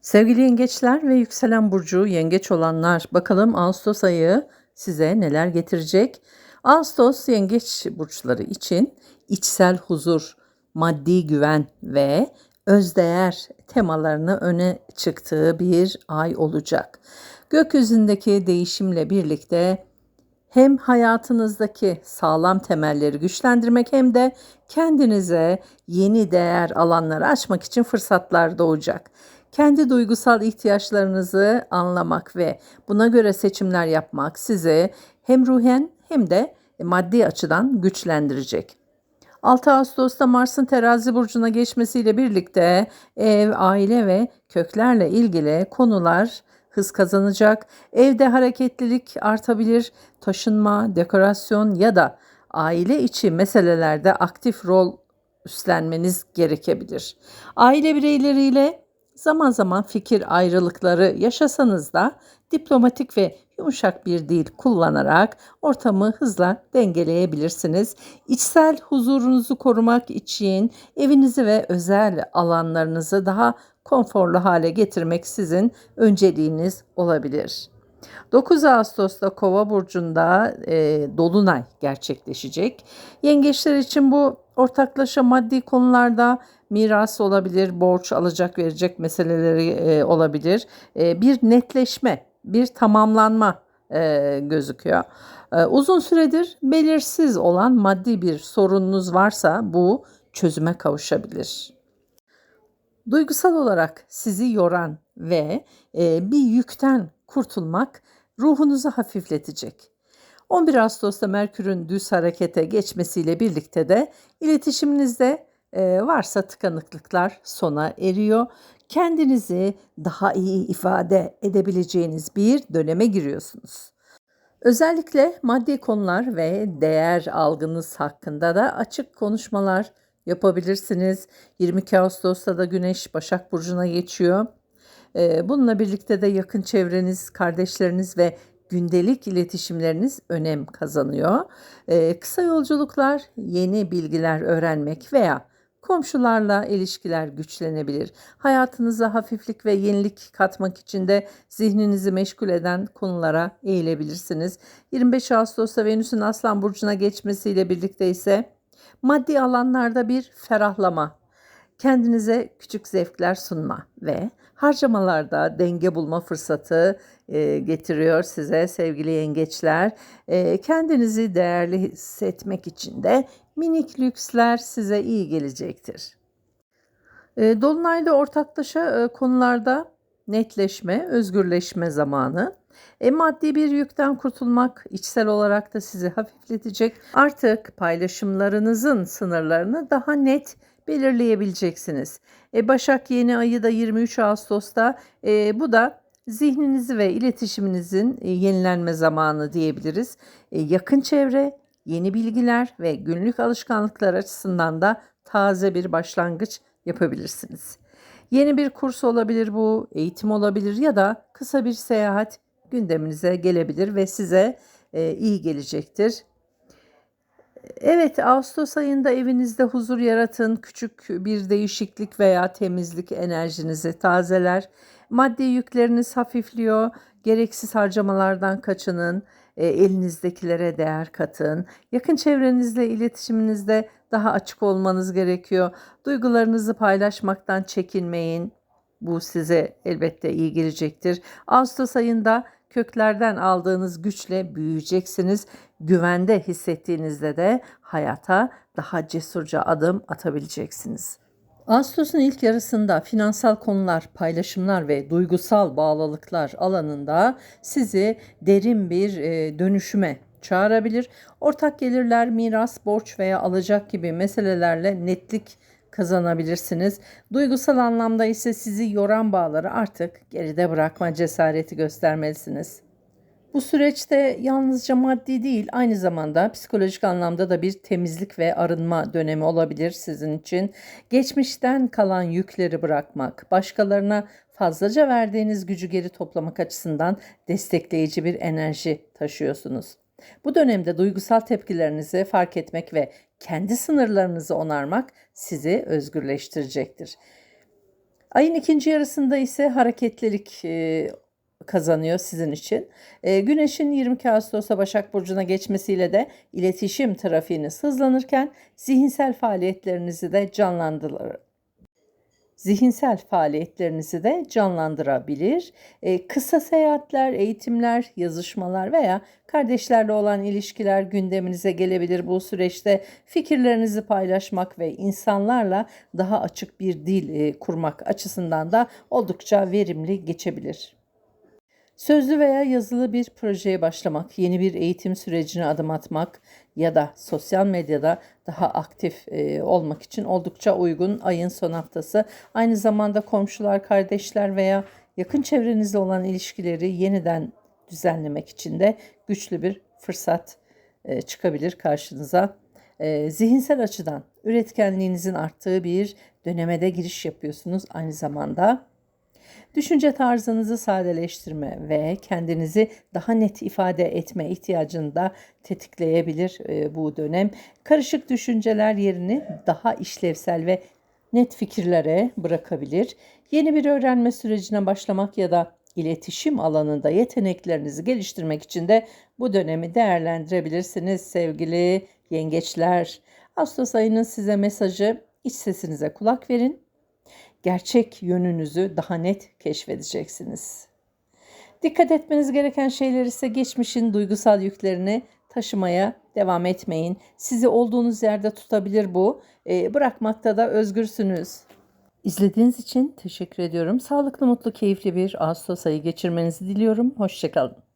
Sevgili yengeçler ve yükselen burcu yengeç olanlar bakalım Ağustos ayı size neler getirecek? Ağustos yengeç burçları için içsel huzur, maddi güven ve özdeğer temalarını öne çıktığı bir ay olacak. Gökyüzündeki değişimle birlikte hem hayatınızdaki sağlam temelleri güçlendirmek hem de kendinize yeni değer alanları açmak için fırsatlar doğacak. Kendi duygusal ihtiyaçlarınızı anlamak ve buna göre seçimler yapmak sizi hem ruhen hem de maddi açıdan güçlendirecek. 6 Ağustos'ta Mars'ın terazi burcuna geçmesiyle birlikte ev, aile ve köklerle ilgili konular hız kazanacak. Evde hareketlilik artabilir. Taşınma, dekorasyon ya da aile içi meselelerde aktif rol üstlenmeniz gerekebilir. Aile bireyleriyle zaman zaman fikir ayrılıkları yaşasanız da diplomatik ve yumuşak bir dil kullanarak ortamı hızla dengeleyebilirsiniz. İçsel huzurunuzu korumak için evinizi ve özel alanlarınızı daha konforlu hale getirmek sizin önceliğiniz olabilir. 9 Ağustos'ta Kova burcunda e, dolunay gerçekleşecek. Yengeçler için bu ortaklaşa maddi konularda miras olabilir, borç alacak verecek meseleleri e, olabilir. E, bir netleşme, bir tamamlanma e, gözüküyor. E, uzun süredir belirsiz olan maddi bir sorununuz varsa bu çözüme kavuşabilir. Duygusal olarak sizi yoran ve e, bir yükten kurtulmak ruhunuzu hafifletecek. 11 Ağustos'ta Merkür'ün düz harekete geçmesiyle birlikte de iletişiminizde e, varsa tıkanıklıklar sona eriyor. Kendinizi daha iyi ifade edebileceğiniz bir döneme giriyorsunuz. Özellikle maddi konular ve değer algınız hakkında da açık konuşmalar yapabilirsiniz. 22 Ağustos'ta da Güneş Başak Burcu'na geçiyor. Ee, bununla birlikte de yakın çevreniz, kardeşleriniz ve gündelik iletişimleriniz önem kazanıyor. Ee, kısa yolculuklar, yeni bilgiler öğrenmek veya komşularla ilişkiler güçlenebilir. Hayatınıza hafiflik ve yenilik katmak için de zihninizi meşgul eden konulara eğilebilirsiniz. 25 Ağustos'ta Venüs'ün Aslan Burcu'na geçmesiyle birlikte ise maddi alanlarda bir ferahlama, kendinize küçük zevkler sunma ve harcamalarda denge bulma fırsatı e, getiriyor size sevgili yengeçler. E, kendinizi değerli hissetmek için de minik lüksler size iyi gelecektir. E, Dolunay'da ortaklaşa e, konularda netleşme, özgürleşme zamanı. E, maddi bir yükten kurtulmak içsel olarak da sizi hafifletecek. Artık paylaşımlarınızın sınırlarını daha net belirleyebileceksiniz. E, Başak yeni ayı da 23 Ağustos'ta. E, bu da zihninizi ve iletişiminizin e, yenilenme zamanı diyebiliriz. E, yakın çevre, yeni bilgiler ve günlük alışkanlıklar açısından da taze bir başlangıç yapabilirsiniz. Yeni bir kurs olabilir bu, eğitim olabilir ya da kısa bir seyahat gündeminize gelebilir ve size e, iyi gelecektir. Evet, Ağustos ayında evinizde huzur yaratın. Küçük bir değişiklik veya temizlik enerjinizi tazeler. Maddi yükleriniz hafifliyor. Gereksiz harcamalardan kaçının. E, elinizdekilere değer katın. Yakın çevrenizle iletişiminizde daha açık olmanız gerekiyor. Duygularınızı paylaşmaktan çekinmeyin. Bu size elbette iyi gelecektir. Ağustos ayında köklerden aldığınız güçle büyüyeceksiniz. Güvende hissettiğinizde de hayata daha cesurca adım atabileceksiniz. Ağustos'un ilk yarısında finansal konular, paylaşımlar ve duygusal bağlılıklar alanında sizi derin bir e, dönüşüme çağırabilir. Ortak gelirler, miras, borç veya alacak gibi meselelerle netlik kazanabilirsiniz. Duygusal anlamda ise sizi yoran bağları artık geride bırakma cesareti göstermelisiniz. Bu süreçte yalnızca maddi değil, aynı zamanda psikolojik anlamda da bir temizlik ve arınma dönemi olabilir sizin için. Geçmişten kalan yükleri bırakmak, başkalarına fazlaca verdiğiniz gücü geri toplamak açısından destekleyici bir enerji taşıyorsunuz. Bu dönemde duygusal tepkilerinizi fark etmek ve kendi sınırlarınızı onarmak sizi özgürleştirecektir. Ayın ikinci yarısında ise hareketlilik e, kazanıyor sizin için. E, Güneşin 22 Ağustos'ta Başak Burcu'na geçmesiyle de iletişim trafiğiniz hızlanırken zihinsel faaliyetlerinizi de canlandırır. Zihinsel faaliyetlerinizi de canlandırabilir. E, kısa seyahatler, eğitimler, yazışmalar veya kardeşlerle olan ilişkiler gündeminize gelebilir bu süreçte. Fikirlerinizi paylaşmak ve insanlarla daha açık bir dil e, kurmak açısından da oldukça verimli geçebilir. Sözlü veya yazılı bir projeye başlamak, yeni bir eğitim sürecine adım atmak ya da sosyal medyada daha aktif e, olmak için oldukça uygun ayın son haftası. Aynı zamanda komşular, kardeşler veya yakın çevrenizle olan ilişkileri yeniden düzenlemek için de güçlü bir fırsat e, çıkabilir karşınıza. E, zihinsel açıdan üretkenliğinizin arttığı bir döneme giriş yapıyorsunuz aynı zamanda. Düşünce tarzınızı sadeleştirme ve kendinizi daha net ifade etme ihtiyacını da tetikleyebilir e, bu dönem. Karışık düşünceler yerini daha işlevsel ve net fikirlere bırakabilir. Yeni bir öğrenme sürecine başlamak ya da iletişim alanında yeteneklerinizi geliştirmek için de bu dönemi değerlendirebilirsiniz sevgili yengeçler. Ağustos ayının size mesajı iç sesinize kulak verin gerçek yönünüzü daha net keşfedeceksiniz. Dikkat etmeniz gereken şeyler ise geçmişin duygusal yüklerini taşımaya devam etmeyin. Sizi olduğunuz yerde tutabilir bu. E, bırakmakta da özgürsünüz. İzlediğiniz için teşekkür ediyorum. Sağlıklı, mutlu, keyifli bir Ağustos ayı geçirmenizi diliyorum. Hoşçakalın.